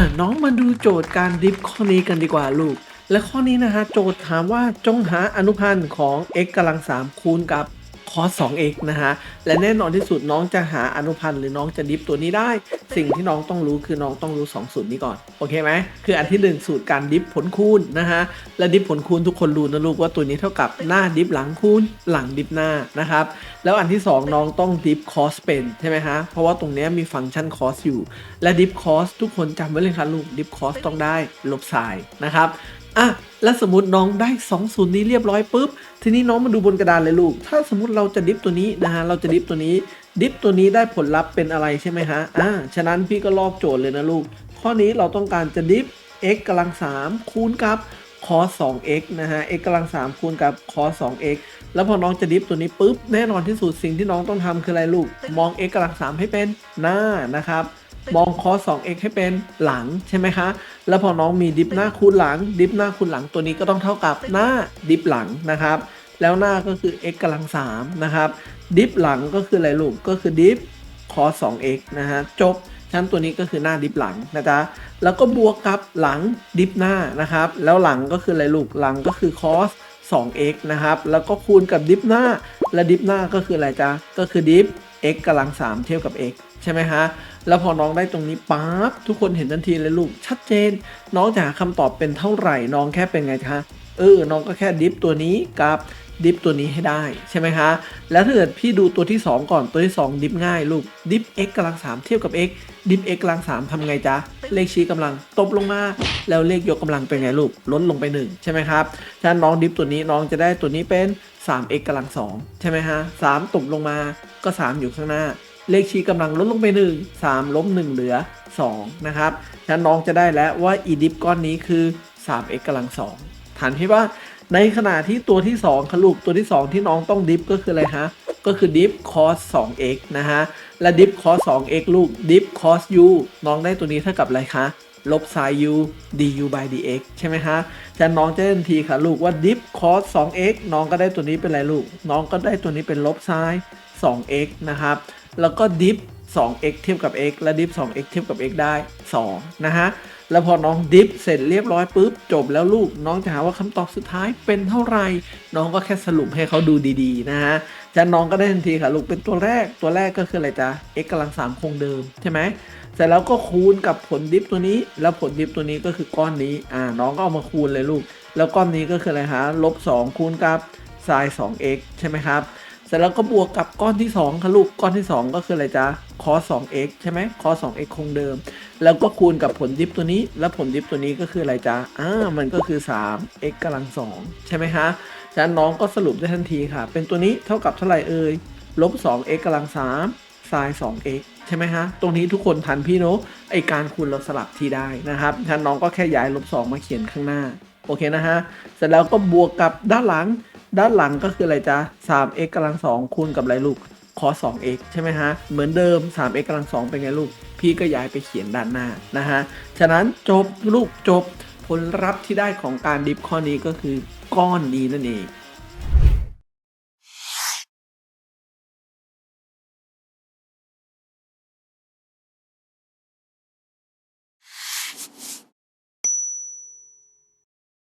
อะน้องมาดูโจทย์การดิฟข้อนี้กันดีกว่าลูก และข้อนี้นะฮะโจทย์ถามว่าจงหาอนุพันธ์ของ x กำลัง3คูณกับ cos 2x นะฮะ และแน่นอนที่สุดน้องจะหาอนุพันธ์หรือน้องจะดิฟตัวนี้ได้ สิ่งที่น้องต้องรู้คือน้องต้องรู้ 2 สูตรนี้ก่อน โอเคไหม คืออันที่ 1 สูตรการดิฟผลคูณนะฮะ และดิฟผลคูณทุกคนรู้นะลูกว่าตัวนี้เท่ากับหน้าดิฟหลังคูณหลังดิฟหน้านะครับ แล้วอันที่ 2 น้องต้องดิฟ cos เป็นใช่ไหมฮะ เพราะว่าตรงนี้มีฟังก์ชัน cos อยู่ และดิฟ cos ทุกคนจำไว้เลยครับลูกดิฟ cos ต้องได้ลบไซน์นะครับ อะแล้วสมมติน้องได้2ศูนย์นี้เรียบร้อยปุ๊บ ทีนี้น้องมาดูบนกระดานเลยลูก ถ้าสมมติเราจะดิฟตัวนี้นะฮะ เราจะดิฟตัวนี้ ดิฟตัวนี้ได้ผลลัพธ์เป็นอะไรใช่ไหมฮะ อ่า ฉะนั้นพี่ก็ลอกโจทย์เลยนะลูก ข้อนี้เราต้องการจะดิฟ x กำลัง 3 คูณกับ cos 2x นะฮะ x กำลัง 3 คูณกับ cos 2x แล้วพอน้องจะดิฟตัวนี้ปุ๊บ แน่นอนที่สุดสิ่งที่น้องต้องทำคืออะไรลูก มอง x กำลัง 3 ให้เป็นหน้านะครับ มอง cos 2x ให้เป็นหลังใช่ไหมคะ แล้วพอน้องมีดิฟหน้าคูณหลัง ดิฟหน้าคูณหลังตัวนี้ก็ต้องเท่ากับหน้าดิฟหลังนะครับ แล้วหน้าก็คือ x กำลัง3นะครับ ดิฟหลังก็คืออะไรลูก ก็คือดิฟ cos 2x นะฮะ จบฉะนั้นตัวนี้ก็คือหน้าดิฟหลังนะจ๊ะ แล้วก็บวกกับหลังดิฟหน้านะครับ แล้วหลังก็คืออะไรลูก หลังก็คือ cos 2x นะครับ แล้วก็คูณกับดิฟหน้า และดิฟหน้าก็คืออะไรจ๊ะ ก็คือดิฟ x กำลัง 3 เทียบกับ x ใช่ไหมฮะ แล้วพอน้องได้ตรงนี้ปั๊บทุกคนเห็นทันทีเลยลูกชัดเจน น้องจะหาคำตอบเป็นเท่าไหร่น้องแค่เป็นไงคะ เออน้องก็แค่ดิฟตัวนี้กับดิฟตัวนี้ให้ได้ใช่ไหมคะ แล้วถ้าเกิดพี่ดูตัวที่ 2 ก่อนตัวที่ 2 ดิฟง่ายลูกดิฟ x กำลัง3เทียบกับ x ดิฟ x กำลัง3ทำไงจ๊ะ เลขชี้กำลังตบลงมา แล้วเลขยกกำลังเป็นไงลูกลดลงไป 1 ใช่ไหมครับฉะนั้นน้องดิฟตัวนี้น้องจะได้ตัวนี้เป็น 3x กำลัง2ใช่ไหมฮะ3ตบลงมาก็ 3 อยู่ข้างหน้า เลขชี้กำลังลดลงไป 1 3ลบ1เหลือ 2 นะครับฉะนั้นน้องจะได้แล้วว่าอีดิฟก้อนนี้คือ 3x กำลัง2 ฐานพี่ว่าในขณะที่ตัวที่2คลูกตัวที่ 2 ที่น้องต้องดิฟก็คืออะไรฮะก็คือดิฟ cos 2x นะฮะ และดิฟ cos 2x ลูกดิฟ cos u น้องได้ตัวนี้เท่ากับอะไรคะลบ sin u du by dx ใช่ไหมฮะฉะนั้นน้องจะทันทีค่ะลูกว่าดิฟ cos 2x น้องก็ได้ตัวนี้เป็นอะไรลูก น้องก็ได้ตัวนี้เป็นลบ sin 2x นะครับ แล้วก็ดิฟ 2x เทียบกับ x และดิฟ 2x เทียบกับ x ได้ 2 นะฮะ แล้วพอน้องดิฟเสร็จเรียบร้อยปุ๊บ จบแล้วลูกน้องจะหาว่าคำตอบสุดท้ายเป็นเท่าไหร่ น้องก็แค่สรุปให้เขาดูดีๆ นะฮะฉะนั้นน้องก็ได้ทันทีค่ะลูกเป็นตัวแรกตัวแรกก็คืออะไรจ๊ะ x กำลัง3คงเดิมใช่ไหมเสร็จแล้วก็คูณกับผลดิฟตัวนี้ แล้วผลดิฟตัวนี้ก็คือก้อนนี้อ่าน้องก็เอามาคูณเลยลูก แล้วก้อนนี้ก็คืออะไรฮะลบ2คูณกับ sin 2x ใช่ไหมครับ สร็จแล้วก็บวกกับก้อนที่2ค่ะลูกก้อนที่ 2 ก็คืออะไรจ๊ะ cos 2x ใช่ไหม cos 2x คงเดิม แล้วก็คูณกับผลดิฟตัวนี้ แล้วผลดิฟตัวนี้ก็คืออะไรจ๊ะอ่ามันก็คือ 3x กำลัง 2 ใช่ไหมฮะฉะนั้นน้องก็สรุปได้ทันทีค่ะ เป็นตัวนี้เท่ากับเท่าไหร่เอ่ยลบ 2x กำลัง3 sin 2x ใช่ไหมฮะ ตรงนี้ทุกคนทันพี่เนาะไอการคูณเราสลับที่ได้นะครับฉะนั้นน้องก็แค่ย้ายลบ2มาเขียนข้างหน้า โอเคนะฮะ เสร็จแล้วก็บวกกับด้านหลัง ด้านหลังก็คืออะไรจ๊ะ 3x กำลัง 2 คูณกับอะไรลูกคอ 2x ใช่ไหมฮะ เหมือนเดิม 3x กำลัง 2 เป็นไงลูก พี่ก็ย้ายไปเขียนด้านหน้านะฮะ ฉะนั้นจบลูกจบ ผลลัพธ์ที่ได้ของการดิฟข้อนี้ก็คือก้อนนี้นั่นเอง